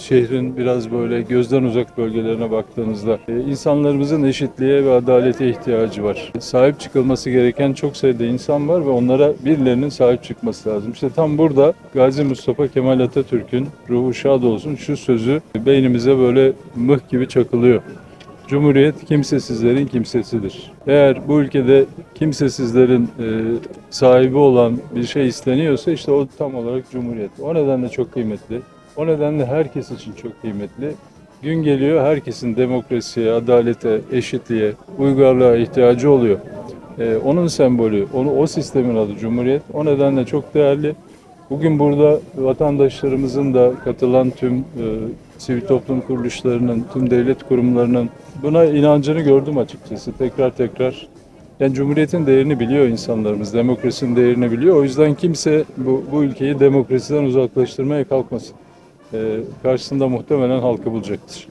şehrin biraz böyle gözden uzak bölgelerine baktığınızda e, insanlarımızın eşitliğe ve adalete ihtiyacı var. Sahip çıkılması gereken çok sayıda insan var ve onlara birilerinin sahip çıkması lazım. İşte tam burada Gazi Mustafa Kemal Atatürk'ün ruhu şad olsun şu sözü beynimize böyle mıh gibi çakılıyor. Cumhuriyet kimsesizlerin kimsesidir. Eğer bu ülkede kimsesizlerin e, sahibi olan bir şey isteniyorsa işte o tam olarak Cumhuriyet. O nedenle çok kıymetli. O nedenle herkes için çok kıymetli. Gün geliyor herkesin demokrasiye, adalete, eşitliğe, uygarlığa ihtiyacı oluyor. E, onun sembolü, onu o sistemin adı Cumhuriyet. O nedenle çok değerli. Bugün burada vatandaşlarımızın da katılan tüm e, sivil toplum kuruluşlarının, tüm devlet kurumlarının buna inancını gördüm açıkçası tekrar tekrar. Yani Cumhuriyet'in değerini biliyor insanlarımız, demokrasinin değerini biliyor. O yüzden kimse bu, bu ülkeyi demokrasiden uzaklaştırmaya kalkmasın. E, karşısında muhtemelen halkı bulacaktır.